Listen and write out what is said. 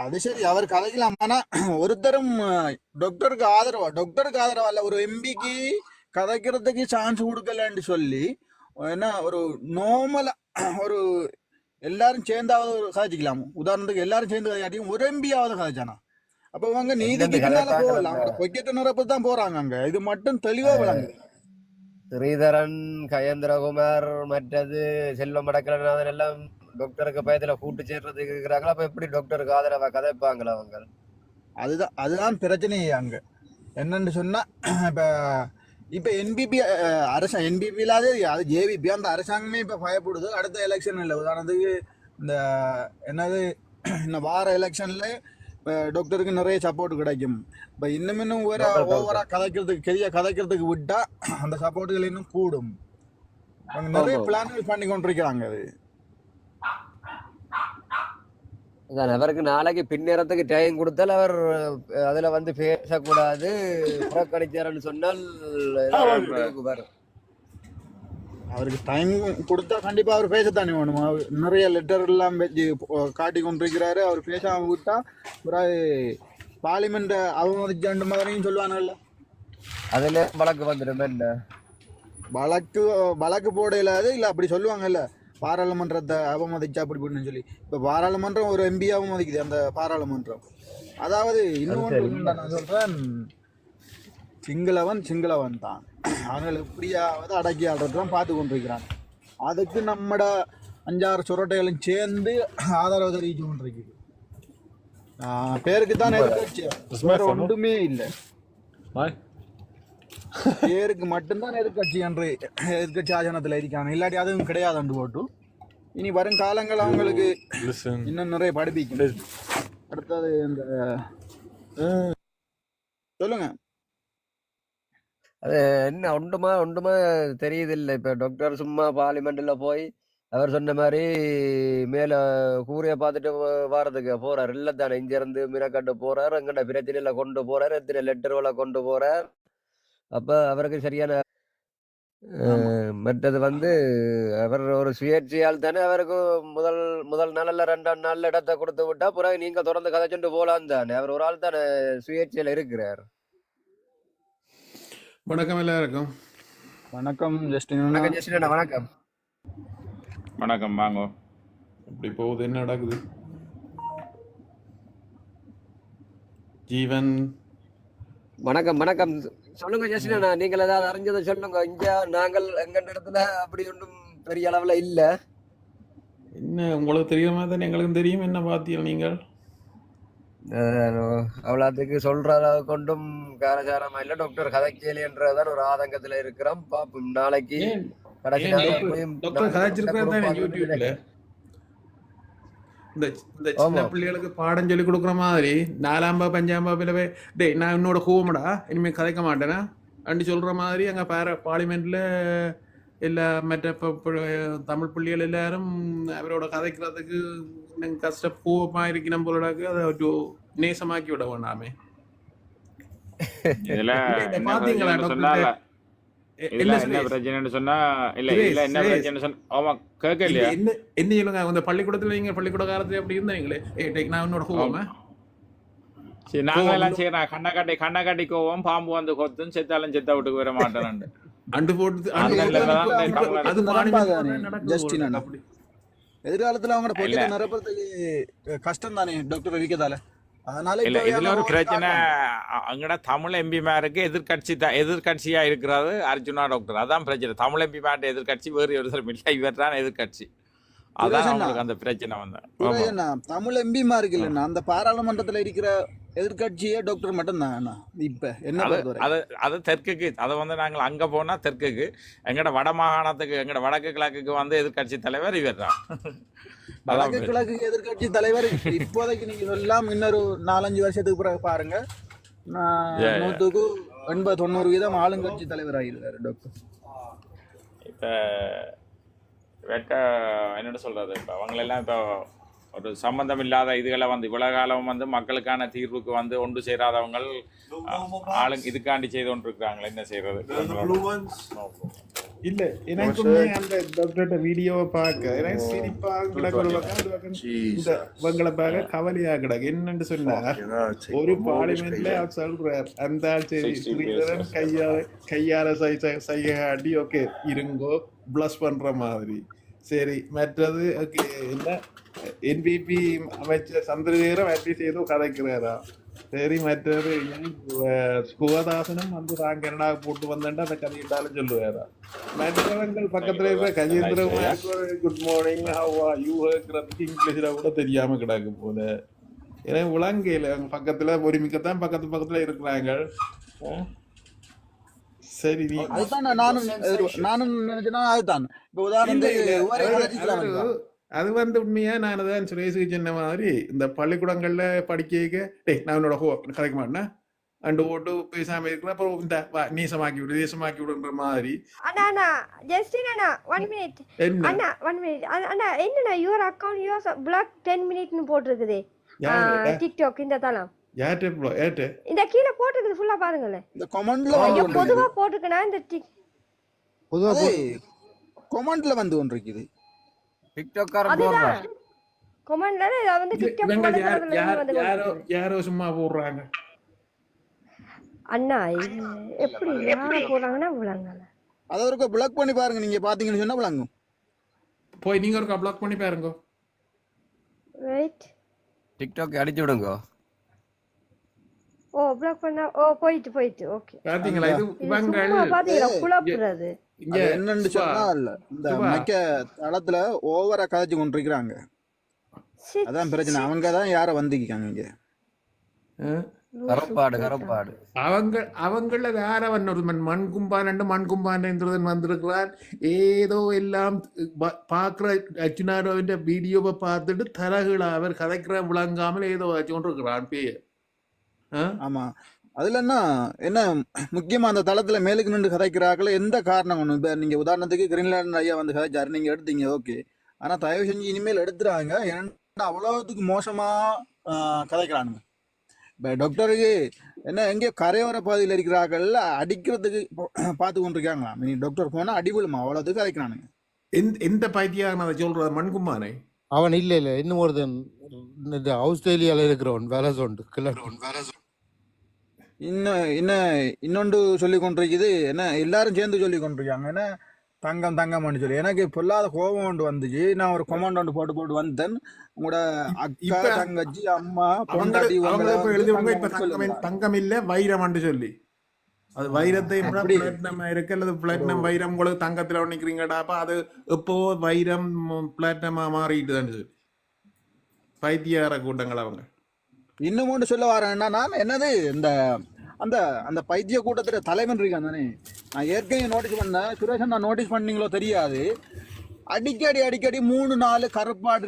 அது சரி அவர் கதைக்கலாம். ஆனா ஒருத்தரும் டாக்டருக்கு ஆதரவா டாக்டருக்கு ஆதரவா இல்ல ஒரு எம்பிக்கு கதைக்கிறதுக்கு சான்ஸ் கொடுக்கலன்னு சொல்லி என்ன ஒரு நார்மலா ஒரு எல்லாரும் சேர்ந்தாவது ஒரு கதைச்சிக்கலாம். உதாரணத்துக்கு எல்லாரும் சேர்ந்து கதையாட்டியும் ஒரு எம்பியாவது கதைச்சானா? அப்ப அவங்க நீதிக்கு பின்னால போகலாம். அவங்க பொய்க்கட்ட நிரப்பு தான் போறாங்க அங்க. இது மட்டும் தெளிவா விளங்குது ஸ்ரீதரன் கயேந்திரகுமார் மற்றது செல்வம் மடக்கலநாதன் எல்லாம் டாக்டருக்கு பயத்துல கூட்டு சேர்றதுக்கு இருக்கிறாங்களா? அப்ப எப்படி டாக்டருக்கு ஆதரவா கதைப்பாங்களா அவங்க? அதுதான் அதுதான் பிரச்சனையே அங்க. என்னன்னு சொன்னா இப்ப இப்ப என்பிபி அரசாங்கம் என்பிபி இல்லாத அது ஜேவிபி அந்த அரசாங்கமே இப்ப பயப்படுது. அடுத்த எலெக்ஷன் இல்லை. உதாரணத்துக்கு இந்த என்னது இந்த வார எலெக்ஷன்ல இப்போ டாக்டருக்கு நிறைய சப்போர்ட் கிடைக்கும். இப்போ இன்னும் இன்னும் ஓவரா டாக்டர் ஓவரா கதைக்கிறதுக்கு பெரிய கதைக்கிறதுக்கு விட்டா அந்த சப்போர்ட்டுகள் இன்னும் கூடும். நிறைய பிளான்கள் பண்ணி கொண்டிருக்கிறாங்க அது. அதான் அவருக்கு நாளைக்கு பின்னேறத்துக்கு டைம் கொடுத்தால் அவர் அதுல வந்து பேசக்கூடாது புறக்கணிச்சாருன்னு சொன்னால் ஒரு அவருக்கு டைம் கொடுத்தா கண்டிப்பா அவர் பேசத்தானே வேணும். அவர் நிறைய லெட்டர் எல்லாம் காட்டி கொண்டிருக்கிறாரு. அவர் பேசாம விட்டா பிறகு பார்லிமெண்ட் அவமதிச்சாண்டு மாதிரியும் சொல்லுவாங்கல்ல. அதுல வழக்கு வந்துடும் என்ன வழக்கு வழக்கு போட இல்லாது இல்லை அப்படி சொல்லுவாங்கல்ல. பாராளுமன்றத்தை அவமதிச்சா அப்படி இப்படின்னு சொல்லி. இப்போ பாராளுமன்றம் ஒரு எம்பி அவமதிக்குது அந்த பாராளுமன்றம். அதாவது அது இன்னொன்று நான் சொல்றேன். சிங்களவன் சிங்களவன் தான். அவர்கள் எப்படியாவது அடக்கி தான் பார்த்து கொண்டிருக்கிறாங்க. அதுக்கு நம்மட அஞ்சாறு சுரட்டைகளும் சேர்ந்து ஆதரவு தெரிவித்து கொண்டிருக்குது. பேருக்கு தான்? ஒன்றுமே இல்லை. பேருக்கு மட்டும்தான் எதிர்கட்சி என்று எதிர்கட்சி ஆசனத்தில் இருக்காங்க. இல்லாட்டி அதுவும் கிடையாது அண்டு போட்டு. இனி வரும் காலங்கள் அவங்களுக்கு. இன்னும் நிறைய படிப்பிக்கும். அடுத்தது இந்த சொல்லுங்க. அது என்ன ஒன்றுமா ஒன்றுமா தெரியுது இல்லை இப்ப டாக்டர் சும்மா பார்லிமெண்ட்ல போய் அவர் சொன்ன மாதிரி மேல கூரைய பார்த்துட்டு வ- வாரதுக்கு போறார். இல்ல தானே இங்க இருந்து மினக்கட்டு போறார் எங்கட பிரச்சனையில கொண்டு போறார் எத்தனை லெட்டர்களை கொண்டு போறார். அப்ப அவருக்கு சரியான ஆமா. அஹ், மற்றது வந்து அவர் ஒரு சுயேட்சையால் தானே அவருக்கு முதல் முதல் நாள்ல ரெண்டாம் நாள்ல இடத்தை கொடுத்து விட்டா பிறகு நீங்க தொடர்ந்து கதைச்சுட்டு போலாம் தானே. அவர் ஒரு ஆள் தானே சுயேட்சையில இருக்கிறார். வணக்கம் எல்லாருக்கும். வணக்கம் ஜஸ்டின் வணக்கம் ஜெஸ்டின் வணக்கம். வணக்கம் வாங்க. இப்படி போகுது என்ன நடக்குது? ஜீவன் வணக்கம் வணக்கம். சொல்லுங்க ஜெஸ்டினா நீங்கள் ஏதாவது அறிஞ்சதை சொல்லுங்க. இங்க நாங்கள் எங்க இடத்துல அப்படி ஒன்றும் பெரிய அளவுல இல்ல. என்ன உங்களுக்கு தெரியாம? தானே எங்களுக்கும் தெரியும். என்ன பார்த்தீங்க நீங்கள்? அவ்வளோத்துக்கு சொல்ற அளவு கொண்டும் காரசாரமா இல்ல. டாக்டர் கதைக்கேலின்றதான் ஒரு ஆதங்கத்துல இருக்கிறோம். பாப்போம் நாளைக்கு கடைசி ஏன் நாள் டாக்டர் போய் டாக்டர் நாளைக்கு கதைச்சிருக்கிறார் குரூப் தானே வந்து யூடியூப்ல இந்த இந்த சின்ன பிள்ளைகளுக்கு பாடம் சொல்லி கொடுக்குற மாதிரி நாலாம் பாப்பு அஞ்சாம் பாப்பில் போய் டேய் நான் என்னோட கூவமடா இனிமேல் கதைக்க மாட்டேனா? அப்படி சொல்கிற மாதிரி அங்கே பார பார்லிமெண்ட்டில் எல்லா மற்ற ப- ப- தமிழ் பிள்ளைகள் எல்லாரும் அவரோட கதைக்கிறதுக்கு கஷ்ட பூவமாக இருக்கணும் போலடாக்கு அதை ஒரு நேசமாக்கி விட வேண்டாமே இதுல இல்லை என்ன பிரச்சனைன்னு சொன்னா இல்ல இல்ல என்ன சொன்னா ஆமா கேட்க இல்ல இல்லையா? என்ன என்ன சொல்லுங்க? அந்த பள்ளிக்கூடத்துல நீங்க பள்ளிக்கூட காலத்துல அப்படி இருந்தீங்களே? ஏ டேக் நான் உன்னோட ஆமா. கோவமா? சரி நாங்க எல்லாம் செய்யறோம் கண்ணை கட்டி கண்ணை கட்டி கோவம் பாம்பு வந்து கொத்தும் செத்தாலும் செத்த விட்டுக்கு வர மாட்டேன் அண்டு போட்டு அது எதிர்காலத்தில் நிரப்புறதுக்கு கஷ்டம் தானே டாக்டர் அதனால இல்ல இதுல ஒரு பிரச்சனை அங்கட தமிழ் எம்பிமாருக்கு எதிர்கட்சி எதிர்கட்சியா இருக்கிறது அர்ஜுனா டாக்டர். அதான் பிரச்சனை. தமிழ் எம்பிமார்ட்ட எதிர்கட்சி வேறு ஒருத்தர் இல்லை. இவர் தான் எதிர்கட்சி அதான் அந்த பிரச்சனை வந்து சுரேஷ் ஆமா. அண்ணா தமிழ் எம்பிமா இருக்கு. இல்லைண்ணா அந்த பாராளுமன்றத்தில் இருக்கிற எதிர்கட்சியே டாக்டர் மட்டும்தான்? இப்ப என்ன அது அது தெற்குக்கு அதை வந்து நாங்கள் அங்கே போனால் தெற்குக்கு எங்கட வட மாகாணத்துக்கு எங்கட வடக்கு கிழக்குக்கு வந்து எதிர்க்கட்சி தலைவர் இவர் தான் வடக்கு கிழக்கு எதிர்கட்சி தலைவர் இப்போதைக்கு நீங்க சொல்லலாம் இன்னொரு நாலஞ்சு வருஷத்துக்கு பிறகு பாருங்க. நூற்றுக்கு எண்பது தொண்ணூறு வீதம் ஆளுங்கட்சி தலைவர் ஆகிருக்காரு டாக்டர் இப்போ வெட்ட என்னோட சொல்கிறது இப்போ அவங்களெல்லாம் இப்போ ஒரு சம்பந்தம் இல்லாத இதுகளை வந்து இவ்வளவு காலம் வந்து மக்களுக்கான தீர்வுக்கு வந்து ஒன்று சேராதவங்க ஆளுங்க இதுக்காண்டி செய்து கொண்டிருக்கிறாங்களே என்ன செய்யறது இல்ல எனக்குமே அந்த டாக்டர்கிட்ட வீடியோவை பார்க்க எனக்கு சிரிப்பா கிடக்கு ஒரு பக்கம் இந்த இவங்களை பார்க்க கவலையா கிடக்கு. என்னன்னு சொன்னா ஒரு பார்லிமெண்ட்ல அவர் சொல்றார் அந்த ஆள் சரி கையால கையால சைகை காட்டி ஓகே இருங்கோ பிளஸ் பண்ற மாதிரி. சரி மற்றது ஓகே என்ன? என்பிபி அமைச்சர் சந்திரசேகரம் அட்லீஸ்ட் ஏதோ கதைக்கிறாரா? சரி மற்றது சுகதாசனும் வந்து தான் கனடா போட்டு வந்தேன்டா அந்த கதையிட்டாலும் சொல்லுவாரா மற்றவங்கள் பக்கத்துல இருக்கிற Gajendran good morning how are you இருக்கிறதுக்கு இங்கிலீஷ்ல கூட தெரியாம கிடக்கு போல ஏன்னா விளங்கையில அவங்க பக்கத்துல ஒருமிக்கத்தான் பக்கத்து பக்கத்துல இருக்கிறாங்க. சரி நீ அதுதான் நான் நானும் நானும் நினைச்சேன்னா அதுதான் இப்ப உதாரணத்துக்கு அது- வந்து உண்மையா? நான் தான் சுரேஷுக்கு சொன்ன மாதிரி இந்த பள்ளிக்கூடங்கள்ல படிக்க டேய் நான் உன்னோட ஹோ கதைக்க மாட்டேன்? அண்டு ஓட்டு பேசாம இருக்கிற அப்புறம் இந்த நீசமாக்கி விடு தேசமாக்கி விடுன்ற மாதிரி. அண்ணா அண்ணா ஜஸ்டின் அண்ணா ஒன் மினிட் அண்ணா ஒன் மினிட் அண்ணா என்னண்ணா your account your block ten மினிட்னு போட்டிருக்குது. டிக்டாக் இந்த தளம். இந்த கீழே போட்டிருக்குது ஃபுல்லா பாருங்களேன். இந்த கொமெண்ட்ல. பொதுவா போட்டிருக்கேனா இந்த டிக் அது கொமெண்ட்ல வந்து கொண்டிருக்குது டிக்டாக்காரன் அதுதான். போடுறான் கொமெண்ட்ல வந்து டிக்டாக் இவங்க யார் யார் வந்து யாரோ யாரோ சும்மா போடுறாங்க. அண்ணா எப்படி யார போடுறாங்கன்னா விளங்கல. அதை ஒரு பிளாக் பண்ணி பாருங்க நீங்க பாத்தீங்கன்னு சொன்னா விளங்கும். போய் நீங்க ஒரு பிளாக் பண்ணி பாருங்க. ரைட் டிக்டாக் அடிச்சு விடுங்க. ஓ பிளாக் பண்ணா ஓ போயிட்டு போயிட்டு ஓகே பாத்தீங்களா? இது பாத்தீங்களா? குழப்புறது இங்க என்னன்னு சொன்னா இல்ல இந்த. மக்க தளத்துல ஓவரா கதைச்சு கொண்டிருக்கிறாங்க. அதான் பிரச்சனை. அவங்க தான் யார வந்திருக்காங்க இங்க? கரப்பாடு கரப்பாடு அவங்க அவங்கள வேற ஒரு மண் மண் கும்பான் மண் கும்பான்றதன் வந்திருக்கிறான். ஏதோ எல்லாம் பார்க்கிற அச்சுனாரோவின் வீடியோவை பார்த்துட்டு தரகுல அவர் கதைக்கிற விளங்காமல் ஏதோ வச்சு கொண்டிருக்கிறான் பேய ஆமா. அதுல என்ன என்ன முக்கியமா அந்த தளத்துல மேலுக்கு நின்று கதைக்கிறாக்கள் எந்த காரணம் ஒண்ணு இப்ப நீங்க உதாரணத்துக்கு கிரீன்லாண்ட் ஐயா வந்து கதைச்சாரு நீங்க எடுத்தீங்க ஓகே ஆனா தயவு செஞ்சு இனிமேல் எடுத்துறாங்க ஏன்னா அவ்வளவுத்துக்கு மோசமா ஆஹ், கதைக்கிறானுங்க இப்ப டாக்டருக்கு என்ன எங்கேயோ கரையோர பகுதியில் இருக்கிறார்கள் அடிக்கிறதுக்கு பார்த்து கொண்டிருக்காங்களா நீ டாக்டர் போனா அடி விழுமா அவ்வளவுத்துக்கு கதைக்கிறானுங்க எந்த எந்த பைத்தியம் அதை சொல்றது மண் கும்பானை அவன் இல்ல இல்ல இன்னும் ஒருத்தன் இந்த ஆஸ்திரேலியால இருக்கிறவன் வேலை சொண்டு கிளறவன் வேலை இன்னும் இன்னும் இன்னொன்று சொல்லி கொண்டிருக்குது என்ன எல்லாரும் சேர்ந்து சொல்லி கொண்டிருக்காங்க என்ன தங்கம் தங்கம்னு சொல்லி. எனக்கு பொல்லாத கோபம் ஒன்று வந்துச்சு. நான் ஒரு கொமாண்ட் ஒன்று போட்டு போட்டு வந்தேன். உங்களோட அக்கா தங்கச்சி அம்மா பொண்டாட்டி தங்கம்னு தங்கம் இல்ல வைரம்னு சொல்லி. அது வைரத்தை பிளாட்டினம் இருக்கு. அல்லது பிளாட்டினம் வைரம் உங்களுக்கு தங்கத்துல நிக்கிறீங்கடாப்பா அது எப்போ வைரம் பிளாட்டினமா மாறிட்டுதான்னு சொல்லி. பைத்தியார கூட்டங்கள் அவங்க. இன்னும் ஒன்று சொல்ல வரேன்னா நான் என்னது இந்த அந்த அந்த பைத்திய கூட்டத்தில் தலைவன் இருக்கான் தானே? நான் ஏற்கனவே நோட்டீஸ் பண்ணேன். சுரேஷன் நான் நோட்டீஸ் பண்ணீங்களோ தெரியாது. அடிக்கடி அடிக்கடி மூணு நாலு கருப்பாடு